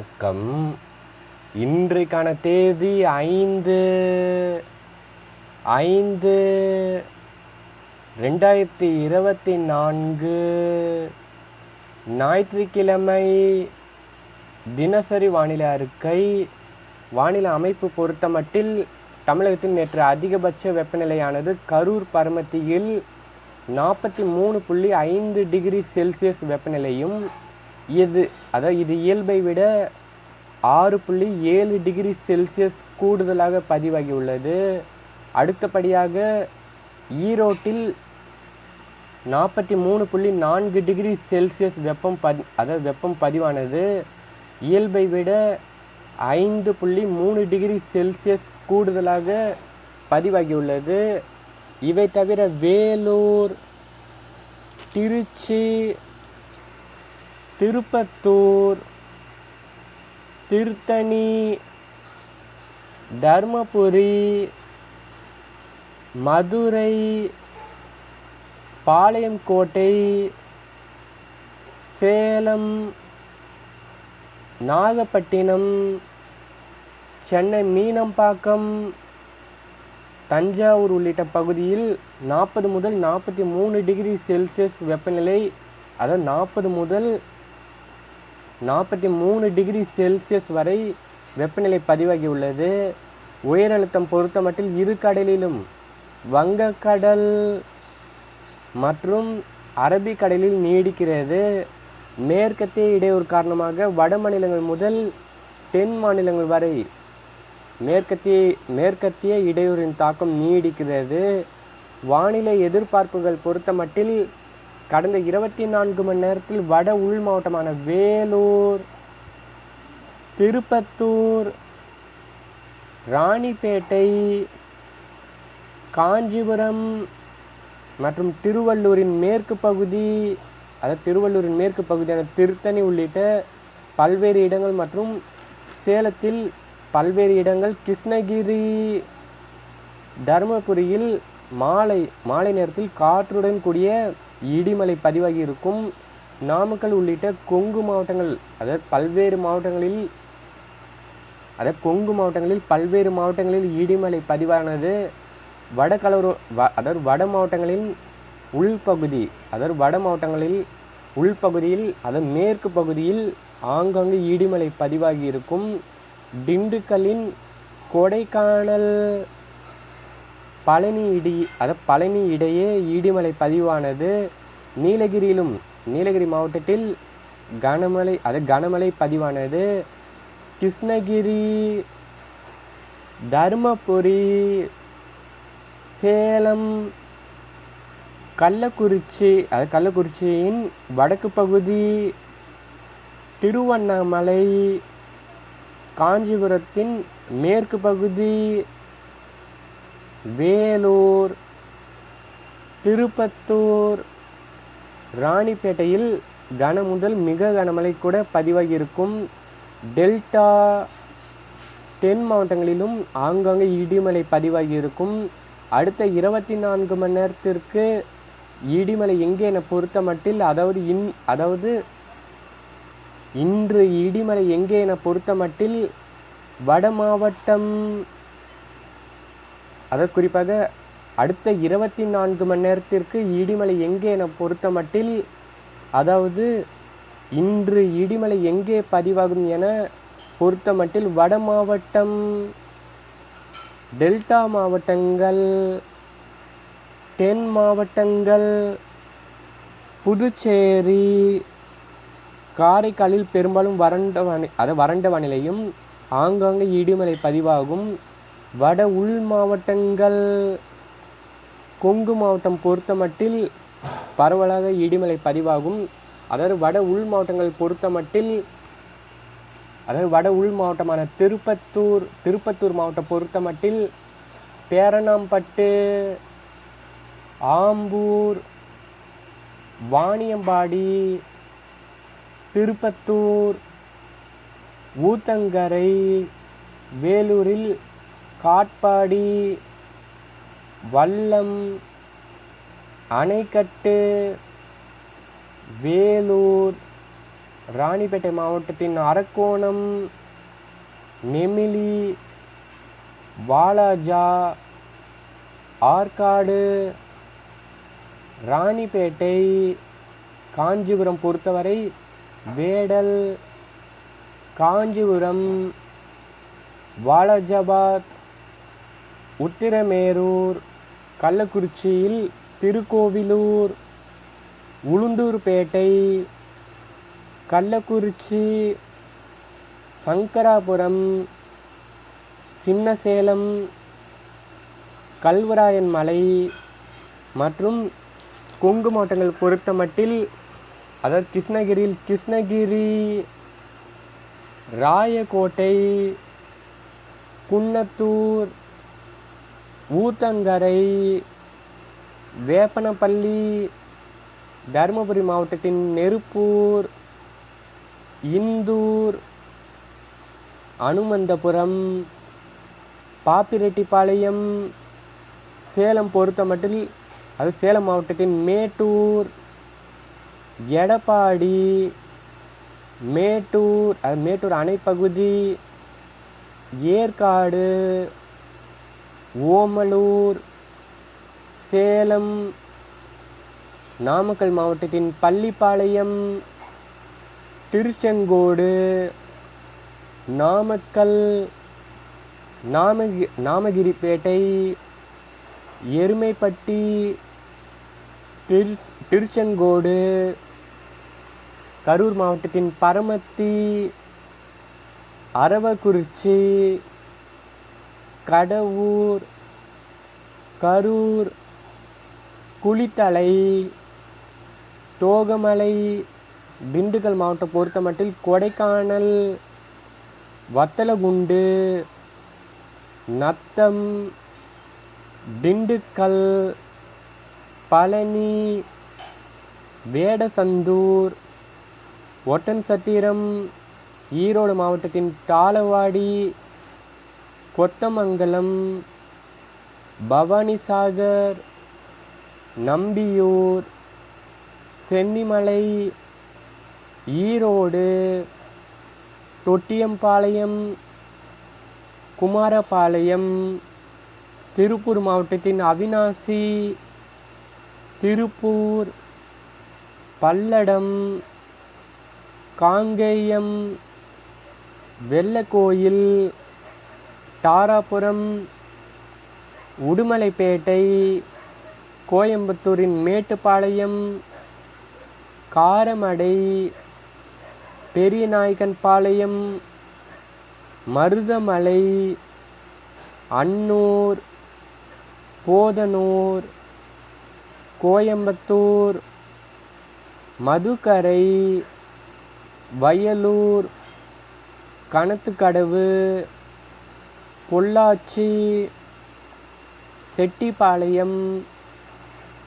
வணக்கம். இன்றைக்கான தேதி ஐந்து ஐந்து ரெண்டாயிரத்தி இருபத்தி நான்கு. ஞாயிற்றுக்கிழமை தினசரி வானிலை அறிக்கை. வானிலை அமைப்பு பொறுத்தமட்டில் தமிழகத்தில் நேற்று அதிகபட்ச வெப்பநிலையானது கரூர் பரமத்தியில் நாற்பத்தி மூணு புள்ளி ஐந்து டிகிரி செல்சியஸ் வெப்பநிலையும் இது அதாவது இது இயல்பை விட ஆறு புள்ளி ஏழு டிகிரி செல்சியஸ் கூடுதலாக பதிவாகியுள்ளது அடுத்தபடியாக ஈரோட்டில் நாற்பத்தி மூணு புள்ளி நான்கு டிகிரி செல்சியஸ் வெப்பம் பதி அதாவது வெப்பம் பதிவானது. இயல்பை விட ஐந்து புள்ளி மூணு டிகிரி செல்சியஸ் கூடுதலாக பதிவாகியுள்ளது இவை தவிர வேலூர் திருச்சி திருப்பத்தூர் திருத்தணி தர்மபுரி மதுரை பாளையங்கோட்டை சேலம் நாகப்பட்டினம் சென்னை மீனம்பாக்கம் தஞ்சாவூர் உள்ளிட்ட பகுதியில் நாற்பது முதல் நாற்பத்தி மூணு டிகிரி செல்சியஸ் வெப்பநிலை அதாவது நாற்பது முதல் நாற்பத்தி மூணு டிகிரி செல்சியஸ் வரை வெப்பநிலை பதிவாகி உள்ளது உயர் அழுத்தம் பொறுத்தமட்டில் இரு கடலிலும் வங்கக்கடல் மற்றும் அரபிக்கடலில் நீடிக்கிறது. மேற்கத்திய இடையூறு காரணமாக வட மாநிலங்கள் முதல் தென் மாநிலங்கள் வரை மேற்கத்திய மேற்கத்திய இடையூறின் தாக்கம் நீடிக்கிறது. வானிலை எதிர்பார்ப்புகள் பொறுத்தமட்டில் கடந்த இருபத்தி நான்கு மணி நேரத்தில் வட உள் மாவட்டமான வேலூர் திருப்பத்தூர் ராணிப்பேட்டை காஞ்சிபுரம் மற்றும் திருவள்ளூரின் மேற்கு பகுதி அதாவது திருவள்ளூரின் மேற்கு பகுதியான திருத்தணி உள்ளிட்ட பல்வேறு இடங்கள் மற்றும் சேலத்தில் பல்வேறு இடங்கள். கிருஷ்ணகிரி தருமபுரியில் மாலை மாலை நேரத்தில் காற்றுடன் கூடிய இடிமலை பதிவாகி இருக்கும் நாமக்கல் உள்ளிட்ட கொங்கு மாவட்டங்கள் அதாவது பல்வேறு மாவட்டங்களில் அதாவது கொங்கு மாவட்டங்களில் பல்வேறு மாவட்டங்களில் இடிமலை பதிவானது வட வ அதாவது வட மாவட்டங்களின் உள்பகுதி அதாவது வட மாவட்டங்களில் உள்பகுதியில் அதாவது மேற்கு பகுதியில் ஆங்காங்கு இடிமலை பதிவாகி இருக்கும் திண்டுக்கல்லின் கொடைக்கானல் பழனி இடி அதாவது பழனி இடையே இடிமலை பதிவானது நீலகிரியிலும் நீலகிரி மாவட்டத்தில் கனமழை அது கனமழை பதிவானது கிருஷ்ணகிரி தருமபுரி சேலம் கள்ளக்குறிச்சி அது கள்ளக்குறிச்சியின் வடக்கு பகுதி திருவண்ணாமலை காஞ்சிபுரத்தின் மேற்கு பகுதி வேலூர் திருப்பத்தூர் ராணிப்பேட்டையில் கன முதல் மிக கனமழை கூட பதிவாகி இருக்கும். டெல்டா தென் மாவட்டங்களிலும் ஆங்காங்கே இடிமலை பதிவாகி இருக்கும். அடுத்த இருபத்தி நான்கு மணி நேரத்திற்கு இடிமலை எங்கே என பொறுத்த மட்டில் அதாவது இன் அதாவது இன்று இடிமலை எங்கே என பொறுத்த மட்டில் வட மாவட்டம் அதாவது குறிப்பாக அடுத்த இருபத்தி நான்கு மணி நேரத்திற்கு இடிமலை எங்கே என பொறுத்த மட்டில் அதாவது இன்று இடிமலை எங்கே பதிவாகும் என பொறுத்த மட்டில் வட மாவட்டம் டெல்டா மாவட்டங்கள் தென் மாவட்டங்கள் புதுச்சேரி காரைக்காலில் பெரும்பாலும் வறண்ட வானி அதாவது வறண்ட வானிலையும் ஆங்காங்கே இடிமலை பதிவாகும். வட உள் மாவட்டங்கள் கொங்கு மாவட்டம் பொறுத்தமட்டில் பரவலாக இடிமலை பதிவாகும். அதாவது வட உள் மாவட்டங்கள் பொறுத்தமட்டில் அதாவது வட உள் மாவட்டமான திருப்பத்தூர் திருப்பத்தூர் மாவட்டம் பொறுத்தமட்டில் பேரணாம்பட்டு ஆம்பூர் வாணியம்பாடி திருப்பத்தூர் ஊத்தங்கரை வேலூரில் காட்பாடி வல்லம் அணைக்கட்டு வேலூர் ராணிப்பேட்டை மாவட்டத்தின் அரக்கோணம் நெமிலி வாலாஜா ஆற்காடு ராணிப்பேட்டை காஞ்சிபுரம் பொறுத்தவரை வேடல் காஞ்சிபுரம் வாலாஜாபாத் உத்திரமேரூர் கள்ளக்குறிச்சியில் திருக்கோவிலூர் உளுந்தூர்பேட்டை கள்ளக்குறிச்சி சங்கராபுரம் சின்னசேலம் கல்வராயன் மலை மற்றும் கொங்கு மாவட்டங்கள் பொறுத்தமட்டில் அதாவது கிருஷ்ணகிரியில் கிருஷ்ணகிரி ராயக்கோட்டை குன்னத்தூர் ஊத்தங்கரை வேப்பனப்பள்ளி தருமபுரி மாவட்டத்தின் நெருப்பூர் இந்தூர் அனுமந்தபுரம் பாப்பிரெட்டிப்பாளையம் சேலம் பொறுத்தமட்டில் அது சேலம் மாவட்டத்தின் மேட்டூர் எடப்பாடி மேட்டூர் அது மேட்டூர் அணைப்பகுதி ஏற்காடு ஓமலூர் சேலம் நாமக்கல் மாவட்டத்தின் பள்ளிப்பாளையம் திருச்செங்கோடு நாமக்கல் நாமகி நாமகிரிப்பேட்டை எருமைப்பட்டி திரு திருச்செங்கோடு கரூர் மாவட்டத்தின் பரமத்தி அரவக்குறிச்சி கடவூர் கரூர் குளித்தலை தோகமலை திண்டுக்கல் மாவட்டம் பொறுத்தமட்டில் கொடைக்கானல் வத்தலகுண்டு நத்தம் திண்டுக்கல் பழனி வேடசந்தூர் ஒட்டன்சத்திரம் ஈரோடு மாவட்டத்தின் தாளவாடி கொத்தமங்கலம் பவானிசாகர் நம்பியூர் சென்னிமலை ஈரோடு தொட்டியம்பாளையம் குமாரபாளையம் திருப்பூர் மாவட்டத்தின் அவினாசி திருப்பூர் பல்லடம் காங்கேயம் வெள்ளக்கோயில் தாராபுரம் உடுமலைப்பேட்டை கோயம்புத்தூரின் மேட்டுப்பாளையம் காரமடை பெரியநாயக்கன்பாளையம் மருதமலை அன்னூர் போதனூர் கோயம்புத்தூர் மதுக்கரை வயலூர் கணத்துக்கடவு பொள்ளாச்சி செட்டிப்பாளையம்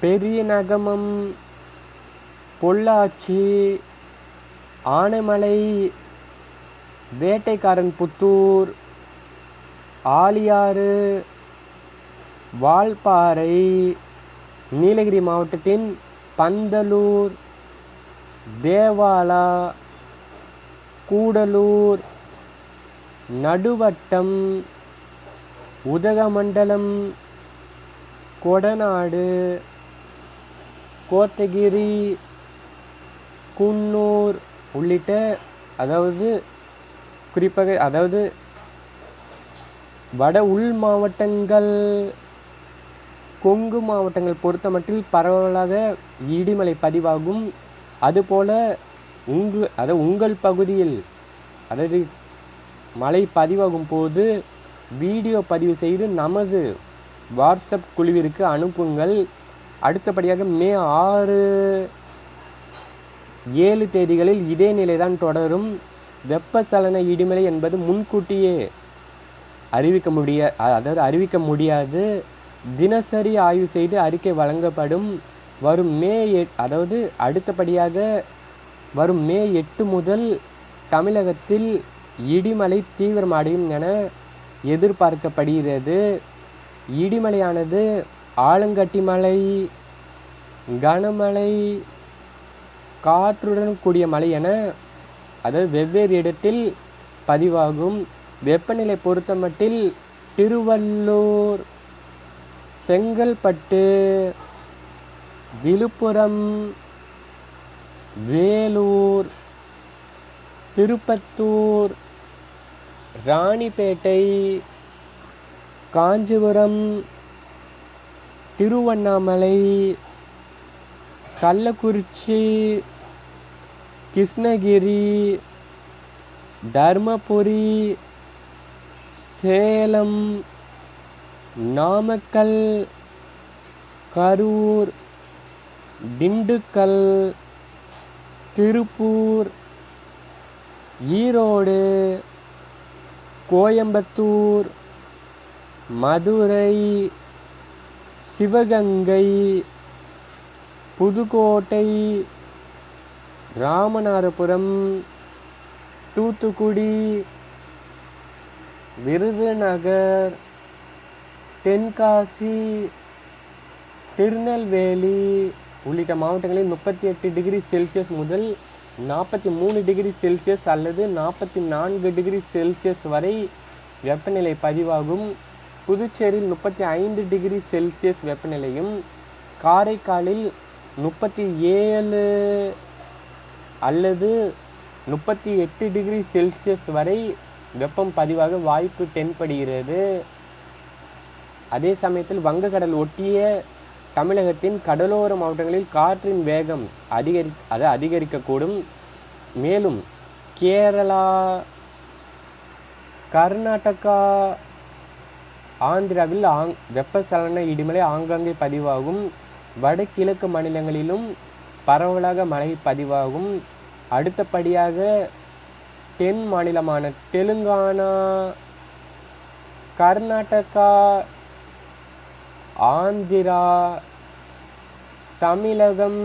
பெரிய நகமம் பொள்ளாச்சி ஆனைமலை வேட்டைக்காரன் புத்தூர் ஆலியாறு வால்பாறை நீலகிரி மாவட்டத்தின் பந்தலூர் தேவாலா கூடலூர் நடுவட்டம் உதகமண்டலம் கொடநாடு கோத்தகிரி குன்னூர் உள்ளிட்ட அதாவது குறிப்பாக அதாவது வட உள் மாவட்டங்கள் கொங்கு மாவட்டங்கள் பொறுத்தமட்டில் பரவலாக இடிமலை பதிவாகும். அதுபோல் உங்கள் அதாவது உங்கள் பகுதியில் அதாவது மழை பதிவாகும் போது வீடியோ பதிவு செய்து நமது வாட்ஸ்அப் குழுவிற்கு அனுப்புங்கள். அடுத்தபடியாக மே ஆறு ஏழு தேதிகளில் இதே நிலைதான் தொடரும். வெப்பச்சலன இடிமலை என்பது முன்கூட்டியே அறிவிக்க முடிய அதாவது அறிவிக்க முடியாது. தினசரி ஆய்வு செய்து அறிக்கை வழங்கப்படும். வரும் மே எட் அதாவது அடுத்தபடியாக வரும் மே எட்டு முதல் தமிழகத்தில் இடிமலை தீவிரமடையும் என எதிர்பார்க்கப்படுகிறது. இடிமலையானது ஆலங்கட்டி மலை கனமழை காற்றுடன் கூடிய மழை என அதாவது வெவ்வேறு இடத்தில் பதிவாகும். வெப்பநிலை பொறுத்தமட்டில் திருவள்ளூர் செங்கல்பட்டு விழுப்புரம் வேலூர் திருப்பத்தூர் ராணிப்பேட்டை காஞ்சிபுரம் திருவண்ணாமலை கள்ளக்குறிச்சி கிருஷ்ணகிரி தர்மபுரி சேலம் நாமக்கல் கரூர் திண்டுக்கல் திருப்பூர் ஈரோடு கோயம்புத்தூர் மதுரை சிவகங்கை புதுக்கோட்டை ராமநாதபுரம் தூத்துக்குடி விருதுநகர் தென்காசி திருநெல்வேலி உள்ளிட்ட மாவட்டங்களில் முப்பத்தி எட்டு டிகிரி செல்சியஸ் முதல் நாற்பத்தி மூணு டிகிரி செல்சியஸ் அல்லது நாற்பத்தி நான்கு டிகிரி செல்சியஸ் வரை வெப்பநிலை பதிவாகும். புதுச்சேரியில் முப்பத்தி ஐந்து டிகிரி செல்சியஸ் வெப்பநிலையும் காரைக்காலில் முப்பத்தி ஏழு அல்லது முப்பத்தி எட்டு டிகிரி செல்சியஸ் வரை வெப்பம் பதிவாக வாய்ப்பு தென்படுகிறது. அதே சமயத்தில் வங்கக்கடல் ஒட்டிய தமிழகத்தின் கடலோர மாவட்டங்களில் காற்றின் வேகம் அதிகரி அது அதிகரிக்கக்கூடும். மேலும் கேரளா கர்நாடகா ஆந்திராவில் ஆங் வெப்பசலன இடிமலை ஆங்காங்கே பதிவாகும். வடகிழக்கு மாநிலங்களிலும் பரவலாக மழை பதிவாகும். அடுத்தபடியாக தென் மாநிலமான தெலுங்கானா கர்நாடகா ஆந்திரா தமிழகம்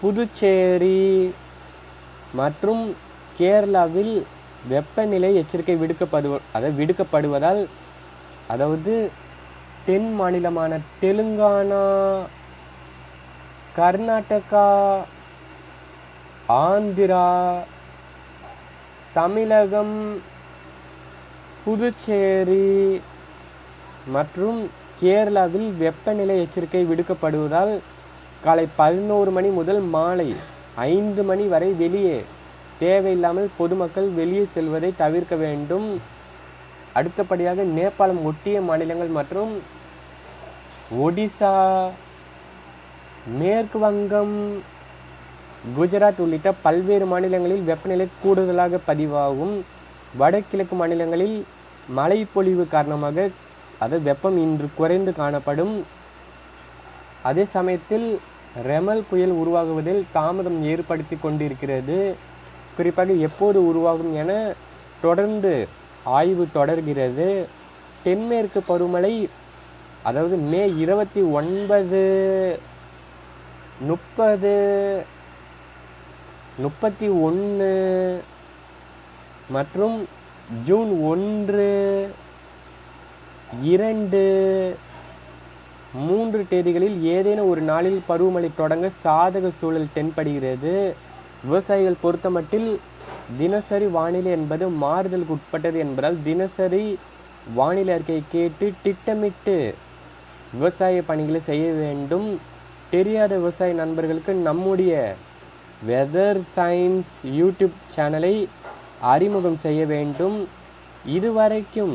புதுச்சேரி மற்றும் கேரளாவில் வெப்பநிலை எச்சரிக்கை விடுக்கப்படுவ அதாவது விடுக்கப்படுவதால் அதாவது தென் மாநிலமான தெலுங்கானா கர்நாடகா ஆந்திரா தமிழகம் புதுச்சேரி மற்றும் கேரளாவில் வெப்பநிலை எச்சரிக்கை விடுக்கப்படுவதால் காலை பதினோரு மணி முதல் மாலை ஐந்து மணி வரை வெளியே தேவையில்லாமல் பொதுமக்கள் வெளியே செல்வதை தவிர்க்க வேண்டும். அடுத்தபடியாக நேபாளம் ஒட்டிய மாநிலங்கள் மற்றும் ஒடிசா மேற்கு வங்கம் குஜராத் உள்ளிட்ட பல்வேறு மாநிலங்களில் வெப்பநிலை கூடுதலாக பதிவாகும். வடகிழக்கு மாநிலங்களில் மழைப்பொழிவு காரணமாக அது வெப்பம் இன்று குறைந்து காணப்படும். அதே சமயத்தில் ரெமல் புயல் உருவாகுவதில் தாமதம் ஏற்படுத்தி கொண்டிருக்கிறது. குறிப்பாக எப்போது உருவாகும் என தொடர்ந்து ஆய்வு தொடர்கிறது. தென்மேற்கு பருவமழை அதாவது மே இருபத்தி ஒன்பது முப்பது முப்பத்தி ஒன்று மற்றும் ஜூன் ஒன்று இரண்டு மூன்று தேதிகளில் ஏதேனும் ஒரு நாளில் பருவமழை தொடங்க சாதக சூழல் தென்படுகிறது. விவசாயிகள் பொறுத்தமட்டில் தினசரி வானிலை என்பது மாறுதலுக்கு உட்பட்டது என்பதால் தினசரி வானிலை அறிக்கையை கேட்டு திட்டமிட்டு விவசாய பணிகளை செய்ய வேண்டும். தெரியாத விவசாய நண்பர்களுக்கு நம்முடைய வெதர் சயின்ஸ் யூடியூப் சேனலை அறிமுகம் செய்ய வேண்டும். இதுவரைக்கும்